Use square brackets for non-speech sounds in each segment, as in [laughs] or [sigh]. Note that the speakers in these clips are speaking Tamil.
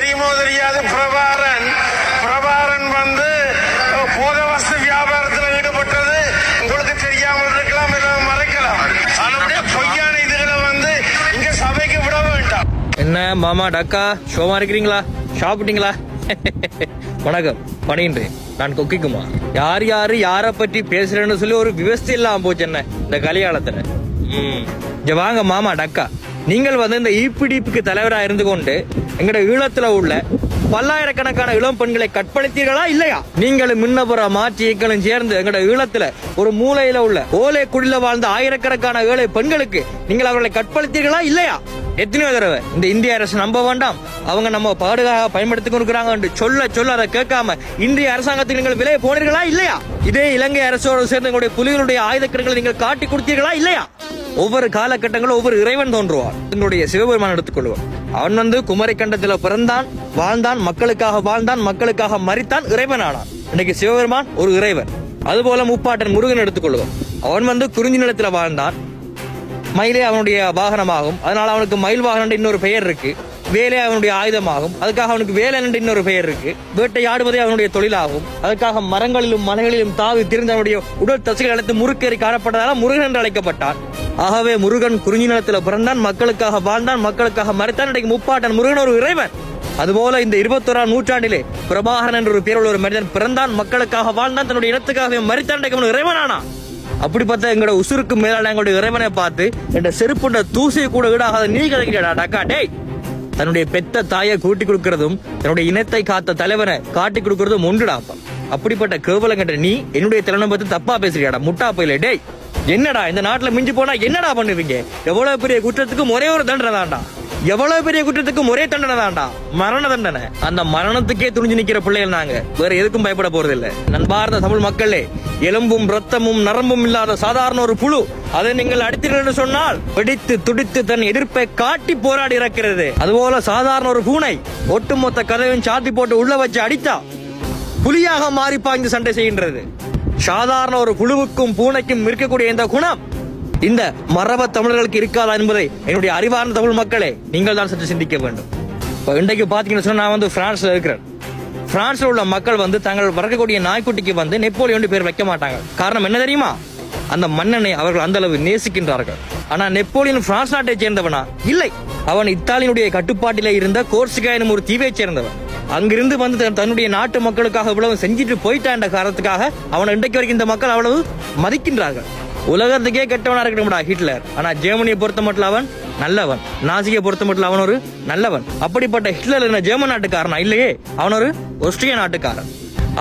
தெரியுமோ தெரியாது பிரபாரன். பிரபாரன் வந்து அஹ், போத வஸ்து வியாபாரத்தில் ஈடுபட்டது. உங்களுக்கு தெரியாமல் இருக்கலாம் இல்லை மறைக்கலாம். ஆனால் பொய்யான இதுகளை வந்து இங்க சபைக்கு விட வேண்டாம். என்ன மாமா டக்கா ஷோமா இருக்கிறீங்களா? சாப்பிட்டீங்களா? [laughs] வணக்கம். பணின்றேன் நான் கொக்கிக்குமா? யார் யாரு யாரை பற்றி பேசுறேன்னு சொல்லி ஒரு விவசாயம் இல்லாம போச்சு என்ன இந்த கலியாளத்துல ம். இங்க வாங்க மாமா டக்கா. நீங்கள் வந்து இந்த ஈப்பிடிப்புக்கு தலைவராக இருந்து கொண்டு எங்கட ஈழத்துல உள்ள பல்லாயிரக்கணக்கான இளம் பெண்களை கற்பழித்தீர்களா இல்லையா? நீங்களும் மின்னபுற மாற்றி இயக்கங்களும் சேர்ந்து எங்கட ஈழத்துல ஒரு மூலையில உள்ள ஓலை குடில வாழ்ந்த ஆயிரக்கணக்கான ஏழை பெண்களுக்கு நீங்கள் அவர்களை கற்பழித்தீர்களா இல்லையா? எத்தனையோ தடவை இந்த இந்திய அரசு நம்ப வேண்டாம். அவங்க நம்ம பாடுகாக பயன்படுத்தி கொடுக்குறாங்க சொல்ல சொல்ல அதை கேட்காம இந்திய அரசாங்கத்துக்கு நீங்கள் விலையை போனீர்களா இல்லையா? இதே இலங்கை அரசோடு சேர்ந்து உங்களுடைய புலிகளுடைய ஆயுதக்கடங்களை நீங்கள் காட்டி கொடுத்தீர்களா இல்லையா? ஒவ்வொரு காலகட்டங்களும் ஒவ்வொரு இறைவன் தோன்றுவார். என்னுடைய சிவபெருமான் எடுத்துக்கொள்வார். அவன் வந்து குமரி கண்டத்தில் பிறந்தான் வாழ்ந்தான் மக்களுக்காக வாழ்ந்தான் மக்களுக்காக மறித்தான் இறைவன் ஆனான் இன்னைக்கு சிவபெருமான் ஒரு இறைவன். அதுபோல முப்பாட்டன் முருகன் எடுத்துக்கொள்வோம் அவன் வந்து குறிஞ்சி நிலத்தில் வாழ்ந்தான். மயிலே அவனுடைய வாகனமாகும். அதனால அவனுக்கு மயில் வாகனம் இன்னொரு பெயர் இருக்கு. வேலை அவனுடைய ஆயுதமாகும். அதுக்காக அவனுக்கு வேலை என்ற இன்னொரு பெயர் இருக்கு. வேட்டையாடுவதே அவனுடைய தொழிலாகும். அதுக்காக மரங்களிலும் மலைகளிலும் தாவி திரிந்த அவனுடைய உடல் தசைகள் அழைத்து முறுக்கேறி காணப்பட்டதால முருகன் என்று அழைக்கப்பட்டான். ஆகவே முருகன் குறிஞ்சி நிலத்தில் பிறந்தான் மக்களுக்காக வாழ்ந்தான் மக்களுக்காக மறைத்தான். இன்றைக்கு முப்பாட்டன் முருகன் ஒரு இறைவன். அதுபோல இந்த இருபத்தோராம் நூற்றாண்டிலே பிரபாகரன் என்ற ஒரு பேருள்ள ஒரு மனிதன் பிறந்தான் மக்களுக்காக வாழ்ந்தான் தன்னுடைய இனத்துக்காக மறித்தான் இன்றைக்கு அப்படி பார்த்தா அப்படிப்பட்ட எங்களோட உசுருக்கு மேலான எங்களுடைய இறைவனை பார்த்து என்ற செருப்புண்ட தூசியை கூட விடாத நீ கிடைக்கிறடா டக்கா டேய். தன்னுடைய பெத்த தாயை கூட்டி கொடுக்கறதும் தன்னுடைய இனத்தை காத்த தலைவனை காட்டி கொடுக்கறதும் ஒன்றுடாப்பா அப்படிப்பட்ட கேவலங்கட்ட நீ என்னுடைய திறனை பார்த்து தப்பா பேசுறியாடா முட்டா போயில டேய். என்னடா இந்த நாட்டுல மிஞ்சி போனா என்னடா பண்ணுவீங்க? எவ்வளவு பெரிய குற்றத்துக்கும் ஒரே ஒரு தண்டனை தான்டா எவ்வளவு பெரிய குற்றத்துக்கும் ஒரே தண்டனை தான்டா. மரண தண்டனை. அந்த மரணத்துக்கே துணிஞ்சு நிக்கிற பிள்ளைகள் நாங்க. வேற எதுக்கும் பயப்பட போறது இல்ல நண்பார்ந்த தமிழ் மக்களே எலும்பும் ரத்தமும் நரம்பும் இல்லாத சாதாரண ஒரு புழு அதை நீங்கள் அடித்தீர்கள் என்று சொன்னால் வெடித்து துடித்து தன் எதிர்ப்பை காட்டி போராடி இறக்கிறது. அதுபோல சாதாரண ஒரு பூனை ஒட்டுமொத்த கதவையும் சாத்தி போட்டு உள்ள வச்சு அடித்தா புலியாக மாறி பாய்ந்து சண்டை செய்கின்றது. சாதாரண ஒரு புழுவுக்கும் பூனைக்கும் இருக்கக்கூடிய இந்த குணம் இந்த மரப தமிழர்களுக்கு இருக்காதா என்பதை என்னுடைய அறிவார்ந்த தமிழ் மக்களே நீங்கள் தான் சற்று சிந்திக்க வேண்டும். இப்போ இன்றைக்கு பார்த்தீங்கன்னு சொன்னால் நான் வந்து பிரான்ஸ்ல இருக்கிறேன். பிரான்ஸில் உள்ள மக்கள் வந்து தங்கள் வளர்க்கக்கூடிய நாய்க்குட்டிக்கு வந்து நெப்போலியன் பேர் வைக்க மாட்டாங்க. காரணம் என்ன தெரியுமா? அந்த மன்னனை அவர்கள் அந்த அளவு நேசிக்கின்றார்கள். ஆனால் நெப்போலியன் பிரான்ஸ் நாட்டை சேர்ந்தவனா? இல்லை. அவன் இத்தாலியினுடைய கட்டுப்பாட்டிலே இருந்த கோர்சிகா எனும் ஒரு தீவை சேர்ந்தவன். அங்கிருந்து வந்து தன் தன்னுடைய நாட்டு மக்களுக்காக இவ்வளவு செஞ்சுட்டு போயிட்டான்ற காரணத்துக்காக அவனை இன்றைக்கு வரைக்கும் இந்த மக்கள் அவ்வளவு மதிக்கின்றார்கள். உலகத்துக்கே கெட்டவனா இருக்கணும்டா ஹிட்லர். ஆனா ஜெர்மனியை பொறுத்த மட்டும் அவன் நல்லவன். நாசியை பொறுத்த மட்டும் அவன் ஒரு நல்லவன். அப்படிப்பட்ட ஹிட்லர் என்ன ஜெர்மன் நாட்டுக்காரனா? இல்லையே. அவன் ஒரு ஒஸ்ட்ரிய நாட்டுக்காரன்.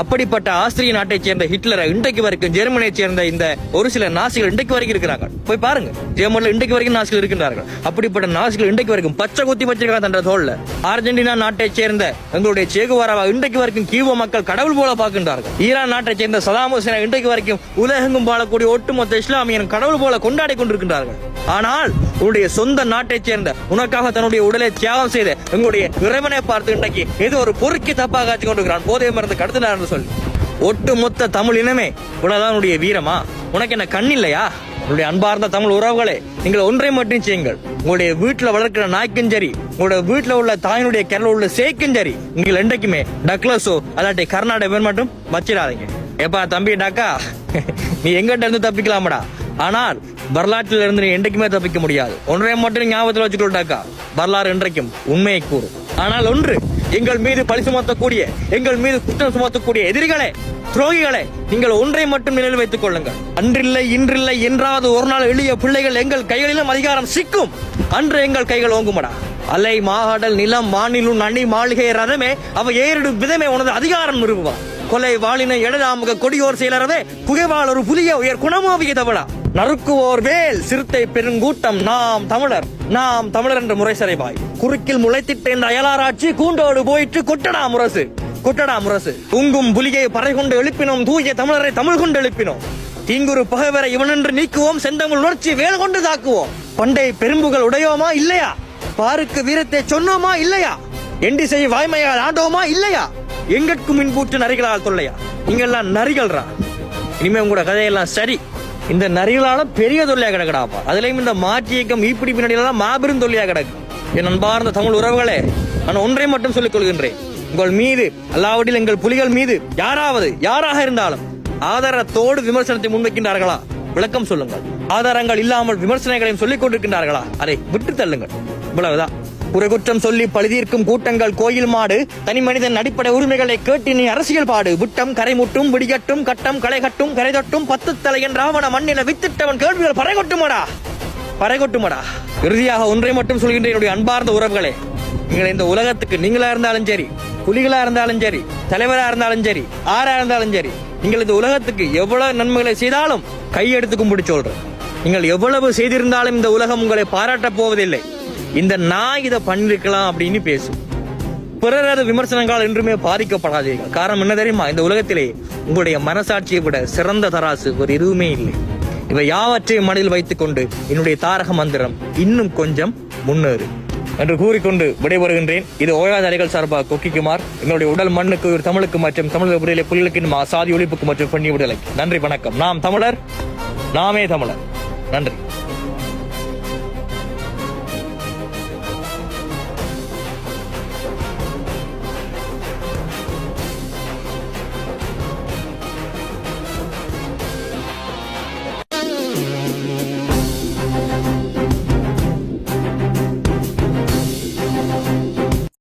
அப்படிப்பட்ட ஆஸ்திரிய நாட்டை சேர்ந்த ஹிட்லரை இன்றைக்கு வரைக்கும் ஜெர்மனியை சேர்ந்த இந்த ஒரு சில நாசிகள் இன்றைக்கு வரைக்கும் இருக்கிறாங்க போய் பாருங்க. ஜெர்மனில் இன்றைக்கு வரைக்கும் நாசிகள் இருக்கின்றார்கள். அப்படிப்பட்ட நாசிகள் இன்றைக்கு வரைக்கும் பச்சை குத்தி வச்சிருக்காங்க தன்ற தோல்ல அர்ஜென்டினா நாட்டை சேர்ந்த எங்களுடைய சேகுவாராவா இன்றைக்கு வரைக்கும் கீவோ மக்கள் கடவுள் போல பார்க்கின்றார்கள். ஈரான் நாட்டை சேர்ந்த சதாம் ஹுசேனை இன்றைக்கு வரைக்கும் உலகெங்கும் வாழக்கூடிய ஒட்டுமொத்த இஸ்லாமியன் கடவுள் போல கொண்டாடி கொண்டிருக்கின்றார்கள். ஆனால் உன்னுடைய சொந்த நாட்டை சேர்ந்த உனக்காக தன்னுடைய உடலை தியாகம் செய்த எங்களுடைய இறைவனை பார்த்து இன்றைக்கு ஏதோ ஒரு பொறுக்கி தப்பாக காட்சி கொண்டிருக்கிறான். போதை மருந்து கடத்தினார் என்று சொல்லி ஒட்டுமொத்த தமிழ் இனமே இவ்வளவுதான் உன்னுடைய வீரமா? உனக்கு என்ன கண் இல்லையா? உங்களுடைய அன்பார்ந்த தமிழ் உறவுகளே நீங்கள் ஒன்றை மட்டும் செய்யுங்கள். உங்களுடைய வீட்டுல வளர்க்கிற நாய்க்கும் சரி உங்களுடைய வீட்டுல உள்ள தாயினுடைய கரல உள்ள சேக்கும் சரி நீங்கள் என்றைக்குமே டக்லஸோ அல்லாட்டி கர்நாடக பேர் மட்டும் வச்சிடாதீங்க ஏப்பா தம்பி டாக்கா? நீ எங்கிட்ட இருந்து தப்பிக்கலாமடா. ஆனால் வரலாற்றில் இருந்து நீ என்றைக்குமே தப்பிக்க முடியாது. ஒன்றை மட்டும் ஞாபகத்தில் வச்சுக்கோட்டாக்கா வரலாறு என்றைக்கும் உண்மையை கூறும். ஆனால் ஒன்று எங்கள் மீது பழி சுமத்தக்கூடிய எங்கள் மீது குற்றம் சுமத்தக்கூடிய எதிரிகளே துரோகிகளே நீங்கள் ஒன்றை மட்டும் நினைவில் வைத்துக் கொள்ளுங்கள். அன்றில்லை இன்றில்லை என்றாவது ஒரு நாள் எளிய பிள்ளைகள் எங்கள் கைகளிலும் அதிகாரம் சிக்கும். அன்று எங்கள் கைகள் ஓங்குமடா. அலை மாகாடல் நிலம் மாநிலம் அணி மாளிகை ரதமே அவ ஏறிடும் விதமே உனது அதிகாரம் நிறுவுவார் கொலை வாளின இடதாமுக கொடியோர் செயலரவே புகைவாள் ஒரு புதிய உயர் குணமாவிய தவளா. நறுக்குவோர் வேல் சிறுத்தை பெருங்கூட்டம் நாம் தமிழர் நாம் தமிழர் என்ற முறை சிறைவாய் குறுக்கில் முளைத்திட்ட இந்த அயலாராட்சி கூண்டோடு போயிட்டு கொட்டடா முரசு. கொட்டடா முரசு. உங்கும் புலியை பறை கொண்டு எழுப்பினோம் தூய தமிழரை தமிழ் கொண்டு எழுப்பினோம். தீங்குரு பகைவரை இவனென்று நீக்குவோம் செந்தமிழ் உணர்ச்சி வேல் கொண்டு தாக்குவோம். பண்டை பெரும்புகள் உடையோமா இல்லையா? பாருக்கு வீரத்தை சொன்னோமா இல்லையா? எண்டி செய் வாய்மையால் ஆண்டோமா இல்லையா? எங்கட்கும் மின்பூட்டு நரிகளால் தொல்லையா? நீங்கெல்லாம் நரிகள்ரா. இனிமே உங்களோட கதையெல்லாம் சரி. இந்த நரிகளால பெரிய தொல்லையா கிடக்கடாப்பா. அதுலயும் இந்த மாற்றி இயக்கம் ஈப்பிடி பின்னாடி எல்லாம் மாபெரும் தொல்லையா கிடக்கு. என் அன்பார்ந்த தமிழ் உறவுகளே நான் ஒன்றை மட்டும் சொல்லிக் கொள்கின்றேன். உங்கள் மீது அல்லாவிடில் எங்கள் புலிகள் மீது யாராவது யாராக இருந்தாலும் ஆதாரத்தோடு விமர்சனத்தை முன்வைக்கின்றார்களா? விளக்கம் சொல்லுங்கள். ஆதாரங்கள் இல்லாமல் விமர்சனங்களையும் சொல்லிக் கொண்டிருக்கின்றார்களா? அதை விட்டு தள்ளுங்கள். இவ்வளவுதான். குறை குற்றம் சொல்லி பழுதீர்க்கும் கூட்டங்கள் கோயில் மாடு தனி மனிதன் அடிப்படை உரிமைகளை கேட்டு நீ அரசியல் பாடு. விட்டம் கரைமுட்டும் விடியட்டும் கட்டம் களை கட்டும் கரை தொட்டும் பத்து தலையன் ராவண மண்ணில வித்திட்டவன் கேள்விகள் பறைகொட்டுமடா? பறைகொட்டுமடா. இறுதியாக ஒன்றை மட்டும் சொல்கின்ற என்னுடைய அன்பார்ந்த உறவுகளே நீங்கள் இந்த உலகத்துக்கு நீங்களா இருந்தாலும் சரி புலிகளா இருந்தாலும் சரி தலைவரா இருந்தாலும் சரி ஆறா இருந்தாலும் சரி நீங்கள் இந்த உலகத்துக்கு எவ்வளவு நன்மைகளை செய்தாலும் கையெடுத்து கும்பிட்டு சொல்றேன். நீங்கள் எவ்வளவு செய்திருந்தாலும் இந்த உலகம் உங்களை பாராட்டப் போவதில்லை. இந்த நான் இதை பண்ணிருக்கலாம் அப்படின்னு பேசும். பிறரது விமர்சனங்களால் என்றுமே பாதிக்கப்படாதீர்கள். காரணம் என்ன தெரியுமா? இந்த உலகத்திலே உங்களுடைய மனசாட்சியை விட சிறந்த தராசு ஒரு எதுவுமே இல்லை. இவை யாவற்றையும் மனதில் வைத்துக்கொண்டு என்னுடைய தாரக மந்திரம் இன்னும் கொஞ்சம் முன்னேறு. என்று கூறிக்கொண்டு விடைபெறுகின்றேன். இது ஓயாதாரிகள் சார்பாக கொக்கிக்குமார் எங்களுடைய உடல் மண்ணுக்கு ஒரு தமிழுக்கு மற்றும் தமிழக விடுதலை புலிகளுக்கு சாதி ஒழிப்புக்கு மற்றும் பெண்ணி விடுதலை நன்றி வணக்கம். நாம் தமிழர் நாமே தமிழர். நன்றி.